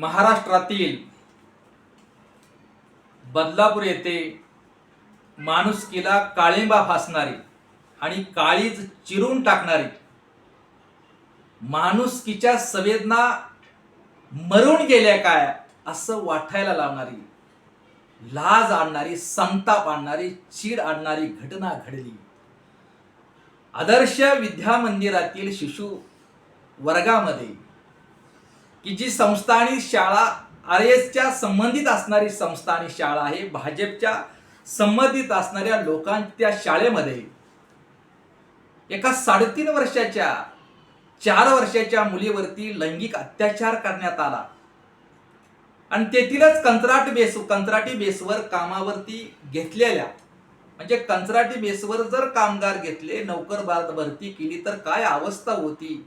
महाराष्ट्रातील बदलापूर येथे माणुसकीला काळिंबा फासणारी आणि काळीज चिरून टाकणारी माणुसकीच्या संवेदना मरून गेल्या काय असं वाटायला लावणारी लाज आणणारी संताप आणणारी चीड आणणारी घटना घडली. आदर्श विद्या मंदिरातील शिशु वर्गामध्ये की जी संस्था आणि शाळा आर एसच्या संबंधित असणारी संस्था आणि शाळा आहे भाजपच्या संबंधित असणाऱ्या लोकांच्या शाळेमध्ये एका साडेतीन वर्षाच्या चार वर्षाच्या मुलीवरती लैंगिक अत्याचार करण्यात आला. आणि तेथीलच कंत्राट बेस कंत्राटी बेसवर कामावरती घेतलेल्या म्हणजे कंत्राटी बेसवर जर कामगार घेतले नौकर भारत भरती केली तर काय अवस्था होती?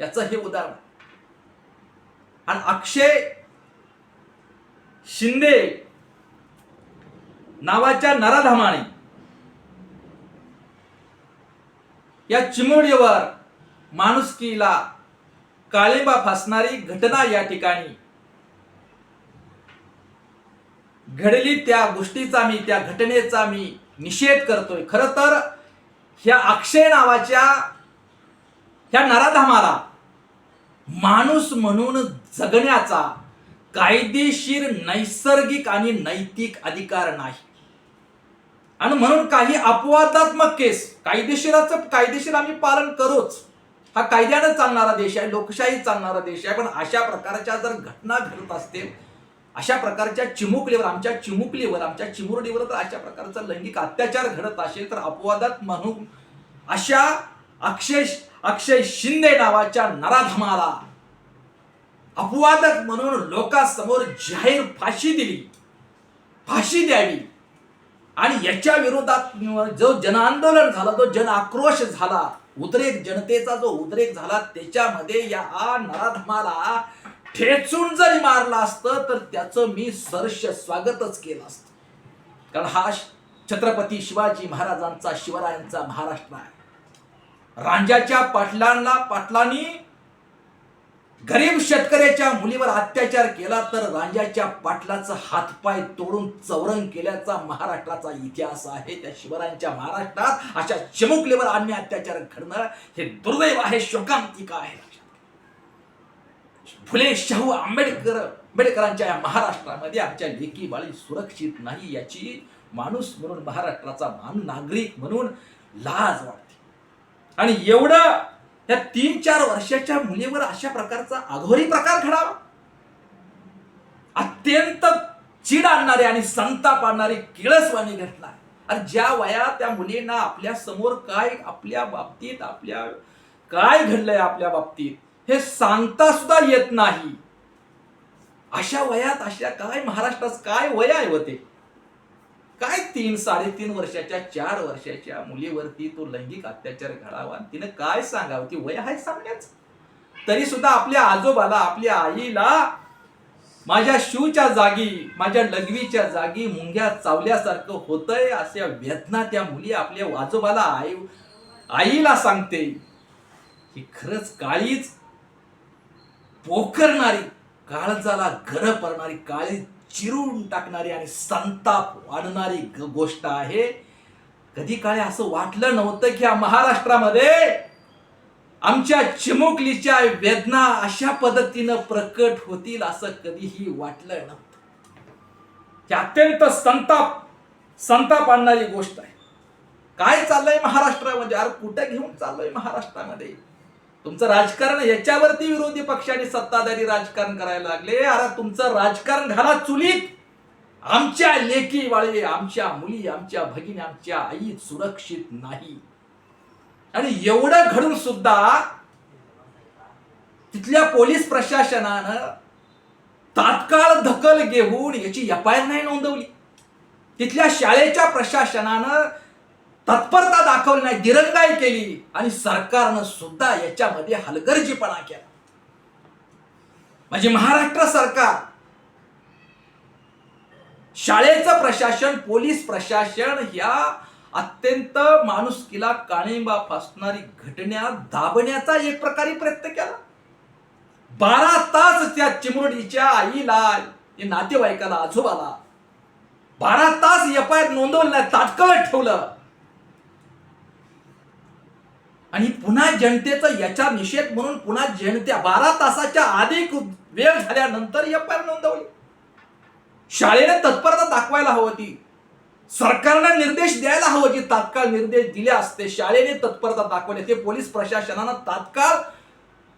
याचं हे उदाहरण. आणि अक्षय शिंदे नावाच्या नराधमाने या चिमोडीवर माणुसकीला काळिंबा फासणारी घटना या ठिकाणी घडली. त्या गोष्टीचा मी त्या घटनेचा मी निषेध करतोय. खर तर ह्या अक्षय नावाच्या ह्या नराधामाला माणूस म्हणून जगण्याचा कायदेशीर नैसर्गिक आणि नैतिक अधिकार नाही. आणि म्हणून काही अपवादात्मक केस कायदेशीराचं कायदेशीर आम्ही पालन करूच. हा कायद्यानं चालणारा देश आहे लोकशाही चालणारा देश आहे पण अशा प्रकारच्या जर घटना घडत असतील अशा प्रकारच्या चिमुकलीवर आमच्या चिमुकलीवर आमच्या चिमुरडीवर जर अशा प्रकारचा लैंगिक अत्याचार घडत असेल तर अपवादात म्हणून अशा अक्षय अक्षय शिंदे नावाच्या नराधमाला अपवादक म्हणून लोकांसमोर जाहीर फाशी दिली. फाशी द्यावी. आणि याच्या विरोधात जो जनआंदोलन झाला तो जन आक्रोश झाला. उद्रेक जनतेचा जो उद्रेक झाला त्याच्यामध्ये या नराधमाला ठेचून जरी मारलं असतं तर त्याचं मी सरस स्वागतच केलं असतं. कारण हा छत्रपती शिवाजी महाराजांचा शिवरायांचा महाराष्ट्र आहे. रांजाच्या पाटलांना पाटलांनी गरीब शेतकऱ्याच्या मुलीवर अत्याचार केला तर रांजाच्या पाटलाचा हातपाय तोडून चौरंग केल्याचा महाराष्ट्राचा इतिहास आहे. त्या शिवरायांच्या महाराष्ट्रात अशा चिमुकलीवर अन्य अत्याचार घडणं हे दुर्दैव आहे शोकांतिका आहे. फुले शाहू आंबेडकर आंबेडकरांच्या या महाराष्ट्रामध्ये आमच्या लेकी बाळी सुरक्षित नाही याची माणूस म्हणून महाराष्ट्राचा मान नागरिक म्हणून लाज वाटते. आणि एवढं या तीन चार वर्षाच्या मुलीवर अशा प्रकारचा अघोरी प्रकार घडावा. अत्यंत चीड आणणारी आणि संताप आणणारी किळसवाणी घटना आणि ज्या वयात त्या मुलींना आपल्यासमोर काय आपल्या बाबतीत आपल्या काय घडलंय आपल्या बाबतीत हे सांगता सुद्धा येत नाही. अशा वयात अशा काय महाराष्ट्रात काय वय आहे होते काय तीन साडेतीन वर्षाच्या चार वर्षाच्या मुलीवरती तो लैंगिक अत्याचार घडावा? तिनं काय सांगावं? ती वय आहे सांगण्याच. तरी सुद्धा आपल्या आजोबाला आपल्या आईला माझ्या शिवच्या जागी माझ्या लघवीच्या जागी मुंग्या चावल्यासारखं होतंय अशा वेदना त्या मुली आपल्या आजोबाला आई आईला सांगते. ही खरंच काळीच पोखरणारी काळजाला घर पडणारी काळी चिरून टाकणारी आणि संताप वाढणारी गोष्ट आहे. कधी काळी असं वाटलं नव्हतं की या महाराष्ट्रामध्ये आमच्या चिमुकलीच्या वेदना अशा पद्धतीनं प्रकट होतील असं कधीही वाटलं नव्हतं. अत्यंत संताप संताप आणणारी गोष्ट आहे. काय चाललंय महाराष्ट्रामध्ये म्हणजे? अरे कुठं घेऊन चाललंय महाराष्ट्रामध्ये? तुमचं राजकारण याच्यावरती विरोधी पक्षाने सत्ताधारी राजकारण करायला लागले. अरे तुमचं राजकारण घाला चुलीत. आमच्या लेकी वाळे आमच्या मुली आमच्या भगिनी आमच्या आई सुरक्षित नाही. आणि एवढं घडून सुद्धा तिथल्या पोलीस प्रशासनानं तात्काळ दखल घेऊन याची एफ आय आर नाही नोंदवली. तिथल्या शाळेच्या प्रशासनानं तत्परता दाखवली नाही दिरंगाई केली. आणि सरकारनं सुद्धा याच्यामध्ये हलगर्जीपणा केला. म्हणजे महाराष्ट्र सरकार शाळेचं प्रशासन पोलीस प्रशासन ह्या अत्यंत माणुसकीला काळिंबा फासणारी घटना दाबण्याचा एक प्रकारे प्रयत्न केला. बारा तास त्या चिमुरडीच्या आईला नातेवाईकाला आजोबाला बारा तास एफ आय आर नोंदवलं तात्काळ ठेवलं. आणि पुन्हा जनतेचा याचा निषेध म्हणून पुन्हा जनते बारा तासाच्या अधिक वेळ झाल्यानंतर एफ आय नोंदवली. शाळेने तत्परता दाखवायला हवं ती सरकारनं निर्देश द्यायला हवं जे तात्काळ निर्देश दिले असते. शाळेने तत्परता दाखवले. ते पोलीस प्रशासनानं तात्काळ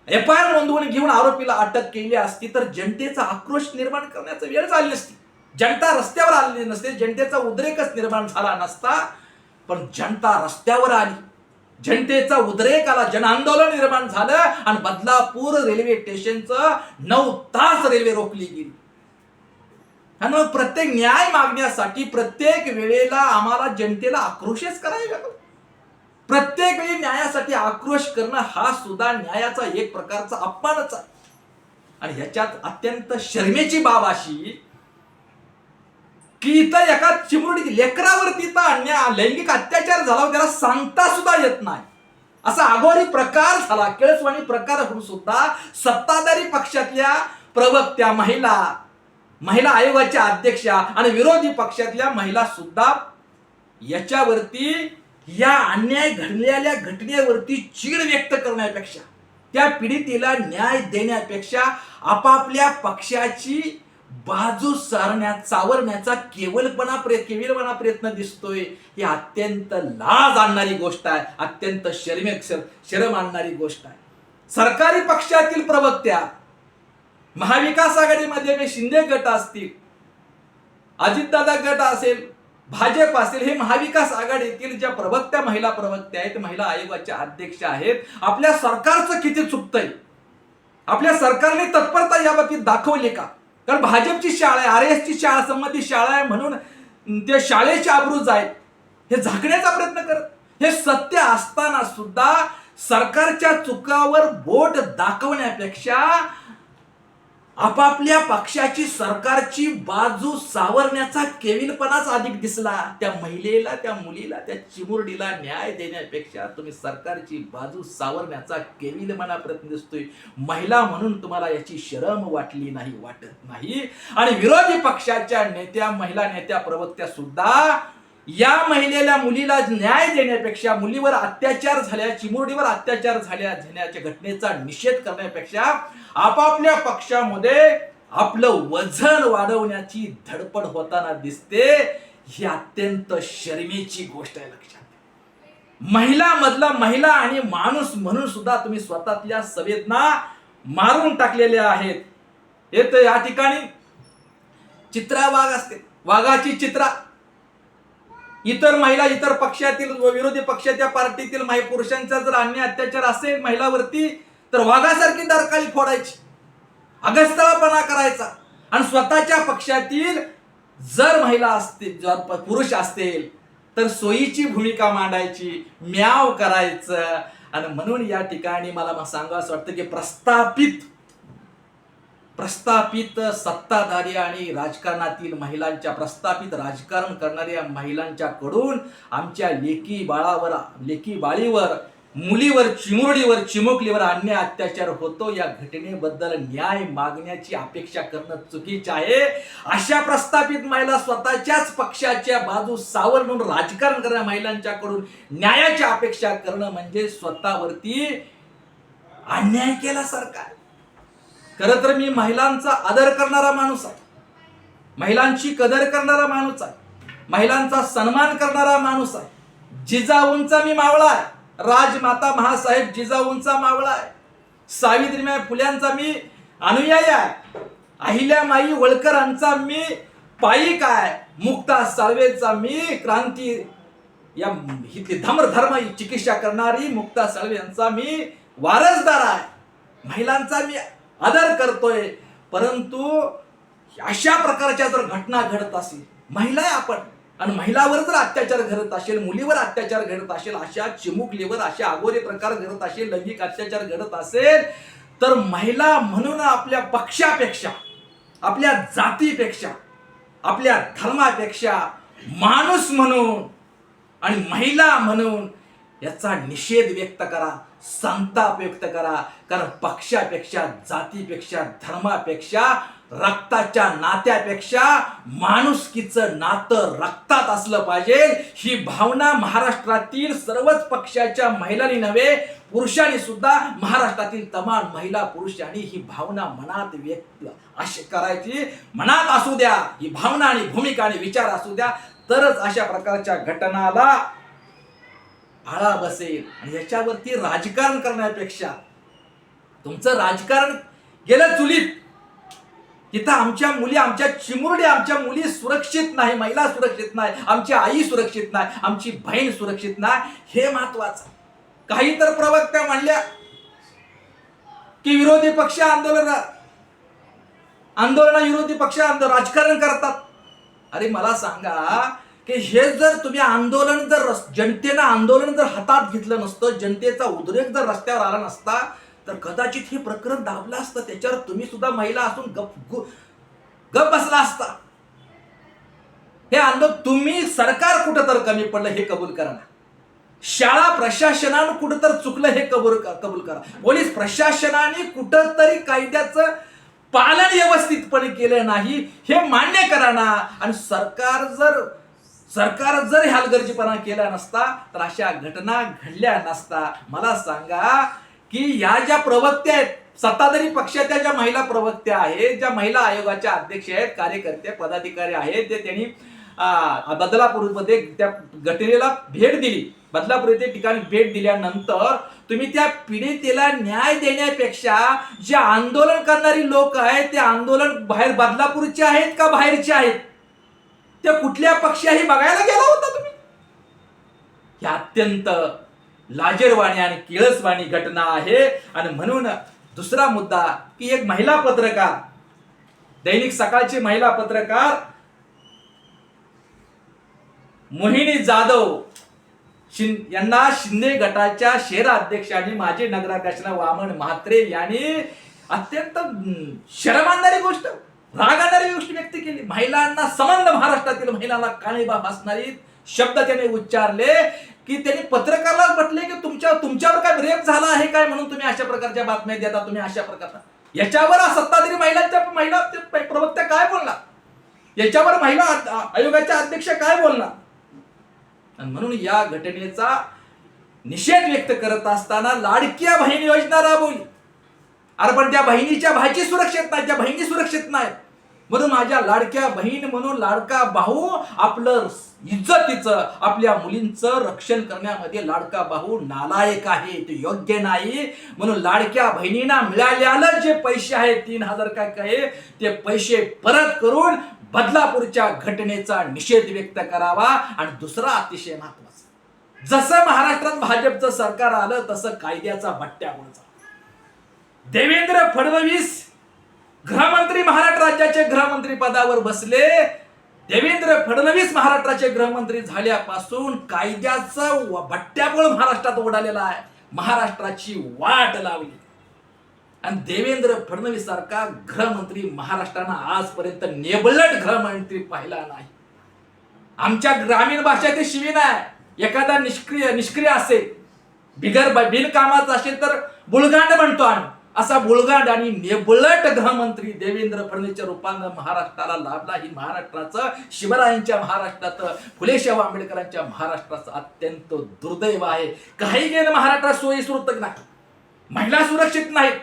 एफ आय आर नोंदवून घेऊन आरोपीला अटक केली असती तर जनतेचा आक्रोश निर्माण करण्याचा वेळ झाली नसती. जनता रस्त्यावर आलेली नसते जनतेचा उद्रेकच निर्माण झाला नसता पण जनता रस्त्यावर आली. जनतेचा उद्रेक आला जन आंदोलन निर्माण झालं आणि बदलापूर रेल्वे स्टेशनचं नऊ तास रेल्वे रोखली गेली. आणि मग प्रत्येक न्याय मागण्यासाठी प्रत्येक वेळेला आम्हाला जनतेला आक्रोशच करायला लागतो प्रत्येक वेळी न्यायासाठी आक्रोश करणं हा सुद्धा न्यायाचा एक प्रकारचा अपमानच आहे. आणि ह्याच्यात अत्यंत शर्मेची बाब अशी की इथं एका चिमुरडी लेकरावरती इथं अन्याय लैंगिक अत्याचार झाला त्याला सांगता सुद्धा येत नाही. असा आघोरी प्रकार झाला. केळसवाणी प्रकार होऊन सुद्धा सत्ताधारी पक्षातल्या प्रवक्त्या महिला महिला आयोगाच्या अध्यक्षा आणि विरोधी पक्षातल्या महिला सुद्धा याच्यावरती या अन्याय घडलेल्या घटनेवरती चीड व्यक्त करण्यापेक्षा त्या पीडितीला न्याय देण्यापेक्षा आपापल्या पक्षाची बाजू सारण्या चावरण्याचा केवलपणा प्रयत्न केवलपणा प्रयत्न दिसतोय. ही अत्यंत लाज आणणारी गोष्ट आहे. अत्यंत शर्मे शरम आणणारी गोष्ट आहे. सरकारी पक्षातील प्रवक्त्या महाविकास आघाडीमध्ये शिंदे गट असतील अजितदादा गट असेल भाजप असेल हे महाविकास आघाडीतील ज्या प्रवक्त्या महिला प्रवक्त्या आहेत महिला आयोगाच्या अध्यक्ष आहेत आपल्या सरकारचं किती चुकतंय? आपल्या सरकारने तत्परता याबाबतीत दाखवली का? कारण भाजपची शाळा आहे आर एस ची शाळा संबंधित शाळा आहे म्हणून ते शाळेचे आबरूज आहे हे झाकण्याचा प्रयत्न करत हे सत्य असताना सुद्धा सरकारच्या चुकावर बोट दाखवण्यापेक्षा आपापल्या पक्षाची सरकारची बाजू सावरण्याचा केविलपणाच अधिक दिसला. त्या महिलेला त्या मुलीला त्या चिमुरडीला न्याय देण्यापेक्षा तुम्ही सरकारची बाजू सावरण्याचा केविलपणा प्रयत्न दिसतोय. महिला म्हणून तुम्हाला याची शरम वाटली नाही वाटत नाही. आणि विरोधी पक्षाच्या नेत्या महिला नेत्या प्रवक्त्या सुद्धा या महिलेला मुलीला न्याय देण्यापेक्षा मुलीवर अत्याचार झाल्या चिमुरडीवर अत्याचार झाल्या झाल्याच्या घटनेचा निषेध करण्यापेक्षा आपापल्या पक्षामध्ये आपलं वजन वाढवण्याची धडपड होताना दिसते ही अत्यंत शर्मेची गोष्ट आहे लक्षात महिला मधला महिला आणि माणूस म्हणून सुद्धा तुम्ही स्वतःतल्या संवेदना मारून टाकलेल्या आहेत. येत या ठिकाणी चित्रा वाघ असते. वाघाची चित्रा. इतर महिला इतर पक्षातील व विरोधी पक्षाच्या पार्टीतील माही पुरुषांचा जर अन्य अत्याचार असेल महिलावरती तर वाघासारखी दरकाळी फोडायची. अगस्तळापणा करायचा. आणि स्वतःच्या पक्षातील जर महिला असतील जर पुरुष असतील तर सोयीची भूमिका मांडायची म्याव करायचं. आणि म्हणून या ठिकाणी मला सांगा असं वाटतं की प्रस्थापित प्रस्थापित सत्ताधारी आणि राजकारणातील महिलांच्या प्रस्थापित राजकारण करणाऱ्या महिलांच्या कडून आमच्या लेकी बाळावर लेकी बाळीवर मुलीवर चिमुरडीवर चिमुकलीवर अन्याय अत्याचार होतो. या घटनेबद्दल न्याय मागण्याची अपेक्षा करणं चुकीचे आहे. अशा प्रस्थापित महिला स्वतःच्याच पक्षाच्या बाजू सावर म्हणून राजकारण करणाऱ्या महिलांच्याकडून न्यायाची अपेक्षा करणं म्हणजे स्वतःवरती अन्याय केला सरकार. खरं तर मी महिलांचा आदर करणारा माणूस आहे. महिलांची कदर करणारा माणूस आहे. महिलांचा सन्मान करणारा माणूस आहे. जिजाऊंचा मी मावळा आहे. राजमाता महासाहेब जिजाऊंचा मावळा आहे. सावित्रीमाई फुल्यांचा मी अनुयायी आहे. अहिल्यामाई होळकरांचा मी पायी काय मुक्ता साळवेचा मी क्रांती या इथली धर्म चिकित्सा करणारी मुक्ता साळवे यांचा मी वारसदार आहे. महिलांचा मी आदर करतोय परंतु अशा प्रकारच्या जर घटना घडत असेल महिला आहे आपण आणि महिलावर जर अत्याचार घडत असेल मुलीवर अत्याचार घडत असेल अशा चिमुकलीवर अशा आगोरे प्रकार घडत असेल लैंगिक अत्याचार घडत असेल तर महिला म्हणून आपल्या पक्षापेक्षा आपल्या जातीपेक्षा आपल्या धर्मापेक्षा माणूस म्हणून आणि महिला म्हणून याचा निषेध व्यक्त करा संताप व्यक्त करा. कारण पक्षापेक्षा जातीपेक्षा धर्मापेक्षा रक्ताच्या नात्यापेक्षा माणुसकीचं नातं रक्तात असलं पाहिजे. ही भावना महाराष्ट्रातील सर्वच पक्षाच्या महिलांनी नव्हे पुरुषांनी सुद्धा महाराष्ट्रातील तमाम महिला पुरुषांनी ही भावना मनात व्यक्त अशी करायची. मनात असू द्या ही भावना आणि भूमिका आणि विचार असू द्या तरच अशा प्रकारच्या घटनाला आळा बसेल. आणि याच्यावरती राजकारण करण्यापेक्षा तुमचं राजकारण गेलं चुलीत. इथं आमच्या मुली आमच्या चिमुरडी आमच्या मुली सुरक्षित नाही महिला सुरक्षित नाही आमची आई सुरक्षित नाही आमची बहीण सुरक्षित नाही हे महत्वाचं. काही तर प्रवक्त्या म्हणल्या की विरोधी पक्ष आंदोलन आंदोलन विरोधी पक्ष आंदोलन राजकारण करतात. अरे मला सांगा की हे जर तुम्ही आंदोलन जर रस- जनतेनं आंदोलन जर हातात घेतलं नसतं जनतेचा उद्रेक जर रस्त्यावर आला नसता तर कदाचित हे प्रकरण दाबलं असतं. त्याच्यावर तुम्ही सुद्धा महिला असून गप गप बसला असता. हे आंदोलन तुम्ही सरकार कुठं तर कमी पडलं हे कबूल करा ना. शाळा प्रशासनानं कुठं तर चुकलं हे कबूल कबूल करा. पोलीस प्रशासनाने कुठं तरी कायद्याचं पालन व्यवस्थितपणे केलं नाही हे मान्य करा ना. आणि सरकार जर सरकार जर हलगर्जीपणा केला नसता तर अशा घटना घडल्या नसता. मला सांगा की या ज्या प्रवक्त्या आहेत सत्ताधारी पक्षाच्या ज्या महिला प्रवक्त्या आहेत ज्या महिला आयोगाच्या अध्यक्ष आहेत कार्यकर्ते पदाधिकारी आहेत ते त्यांनी बदलापूरमध्ये त्या घटनेला भेट दिली. बदलापूर येथे ठिकाणी भेट दिल्यानंतर तुम्ही त्या पीडितेला न्याय देण्यापेक्षा जे आंदोलन करणारी लोक आहेत ते आंदोलन बाहेर बदलापूरचे आहेत का बाहेरचे आहेत? ते कुठल्या पक्षाही बघायला गेला होता तुम्ही? ही अत्यंत लाजरवाणी आणि किळसवाणी घटना आहे. आणि म्हणून दुसरा मुद्दा की एक महिला पत्रकार दैनिक सकाळची महिला पत्रकार मोहिनी जाधव शिं यांना शिंदे गटाच्या शहर अध्यक्ष आणि माजी नगराध्यक्ष वामन म्हात्रे यांनी अत्यंत शरम आणणारी गोष्ट. राग आणणारी गोष्ट व्यक्त केली. महिलांना संबंध महाराष्ट्रातील महिलांना काळीबा भासणारी शब्द त्याने उच्चारले की त्यांनी पत्रकाराला म्हटले की तुमच्या तुमच्यावर काय रेप झाला आहे काय म्हणून तुम्ही अशा प्रकारच्या बातम्या देता तुम्ही अशा प्रकारचा. याच्यावर सत्ताधारी महिलांच्या महिला ते प्रवक्त्या काय बोलला याच्यावर महिला आयोगाच्या अध्यक्ष काय बोलला आणि म्हणून या घटनेचा निषेध व्यक्त करत असताना लाडक्या बहीण योजना राबवली. अरे पण त्या बहिणीच्या भाची सुरक्षित नाही त्या बहिणी सुरक्षित नाही म्हणून माझ्या लाडक्या बहीण म्हणून लाडका भाऊ आपलं इज्जतीचं आपल्या मुलींचं रक्षण करण्यामध्ये लाडका भाऊ नालायक आहे ते योग्य नाही. म्हणून लाडक्या बहिणींना मिळाल्याला जे पैसे आहेत तीन हजार काय काय ते पैसे परत करून बदलापूरच्या घटनेचा निषेध व्यक्त करावा. आणि दुसरा अतिशय महत्त्वाचा जसं महाराष्ट्रात भाजपचं सरकार आलं तसं कायद्याचा भट्ट्या बोलचा देवेंद्र फडणवीस गृहमंत्री महाराष्ट्र राज्याचे गृहमंत्री पदावर बसले. देवेंद्र फडणवीस महाराष्ट्राचे गृहमंत्री झाल्यापासून कायद्याचा व- भट्ट्याबोळ महाराष्ट्रात उडालेला आहे. महाराष्ट्राची वाट लावली. आणि देवेंद्र फडणवीस सारखा गृहमंत्री महाराष्ट्रानं आजपर्यंत नेबलट गृहमंत्री पाहिला नाही. आमच्या ग्रामीण भाषेत ते शिवीन आहे. एखादा निष्क्रिय निष्क्रिय असेल बिगर बिनकामाचा असेल तर बुलगांड म्हणतो आम्ही. असा बुळगाड आणि नेबलट गृहमंत्री देवेंद्र फडणवीसच्या रूपानं महाराष्ट्राला लाभला. ही महाराष्ट्राचं शिवरायांच्या महाराष्ट्राचं फुलेशाह आंबेडकरांच्या महाराष्ट्राचं अत्यंत दुर्दैव आहे. काही गेलं महाराष्ट्रात सोयीसुरत नाही. महिला सुरक्षित नाहीत.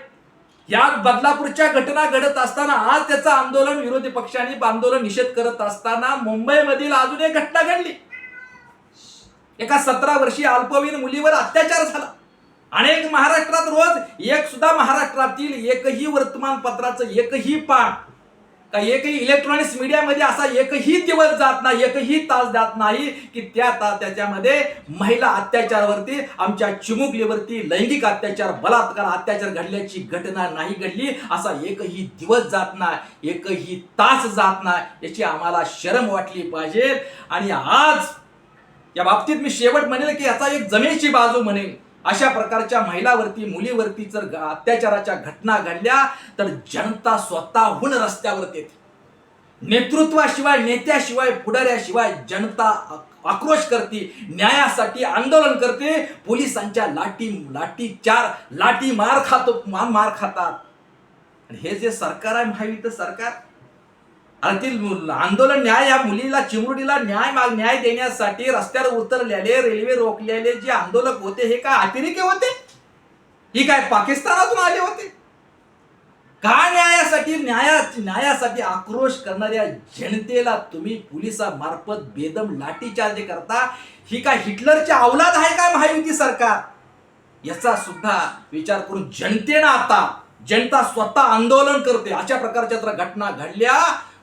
या बदलापूरच्या घटना घडत असताना आज त्याचं आंदोलन विरोधी पक्षांनी आंदोलन निषेध करत असताना मुंबईमधील अजून एक घटना घडली. एका सतरा वर्षीय अल्पवयीन मुलीवर अत्याचार झाला. अनेक महाराष्ट्रात रोज एक सुद्धा महाराष्ट्रातील एकही वर्तमानपत्राचं एकही पान का एकही इलेक्ट्रॉनिक्स मीडियामध्ये असा एकही दिवस जात नाही एकही तास जात नाही की त्या ता त्याच्यामध्ये महिला अत्याचारावरती आमच्या चिमुकलीवरती लैंगिक अत्याचार बलात्कार अत्याचार घडल्याची घटना नाही घडली असा एकही दिवस जात नाही एकही तास जात नाही याची आम्हाला शरम वाटली पाहिजे. आणि आज या बाबतीत मी शेवट म्हणेल की याचा एक जमेची बाजू म्हणेल. अशा प्रकारच्या महिलावरती मुलीवरती जर अत्याचाराच्या घटना घडल्या तर जनता स्वतःहून रस्त्यावरती येते. नेतृत्वाशिवाय नेत्याशिवाय पुढाऱ्याशिवाय जनता आक्रोश करते न्यायासाठी आंदोलन करते. पोलिसांच्या लाठी लाठी चार लाठी मार खातो मार मार खातात. आणि हे जे सरकार आहे महायुतीचं सरकार आणि ती आंदोलन न्याय या मुलीला चिमुरडीला न्याय माग न्याय देण्यासाठी रस्त्यावर उतरलेले रेल्वे रोखलेले जे आंदोलक होते हे काय अतिरेके होते? ही काय पाकिस्तानातून आले होते? का न्यायासाठी न्याया न्यायासाठी आक्रोश करणाऱ्या जनतेला तुम्ही पोलिसामार्फत बेदम लाठीचार्ज करता? ही काय हिटलरची अवलाद आहे काय महायुती सरकार? याचा सुद्धा विचार करून जनतेनं आता जनता स्वतः आंदोलन करते. अशा प्रकारच्या जर घटना घडल्या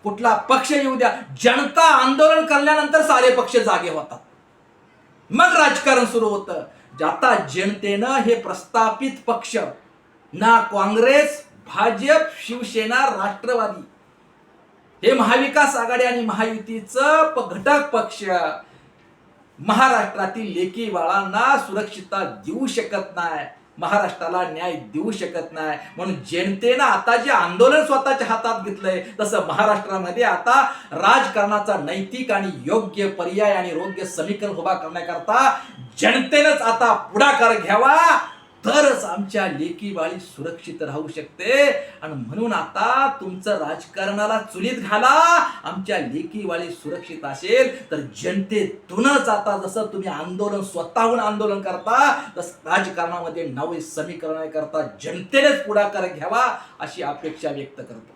कुठला पक्ष येऊ द्या. जनता आंदोलन करल्यानंतर सारे पक्ष जागे होतात. मग राजकारण सुरू होतं. आता जनतेनं हे प्रस्थापित पक्ष ना काँग्रेस भाजप शिवसेना राष्ट्रवादी हे महाविकास आघाडी आणि महायुतीचं घटक पक्ष महाराष्ट्रातील लेकी बाळांना सुरक्षितता देऊ शकत नाही महाराष्ट्राला न्याय देऊ शकत नाही. म्हणून जनतेनं आता जे आंदोलन स्वतःच्या हातात घेतलंय तसं महाराष्ट्रामध्ये आता राजकारणाचा नैतिक आणि योग्य पर्याय आणि योग्य समीकरण उभा करण्याकरता जनतेनंच आता पुढाकार घ्यावा. तरच आमच्या लेकी बाळी सुरक्षित राहू शकते. आणि म्हणून आता तुमचं राजकारणाला चुलीत घाला. आमच्या लेकी बाळी सुरक्षित असेल तर जनतेतूनच आता जसं तुम्ही आंदोलन स्वतःहून आंदोलन करता तसं राजकारणामध्ये नवे समीकरण करता. जनतेनेच पुढाकार घ्यावा अशी अपेक्षा व्यक्त करतो.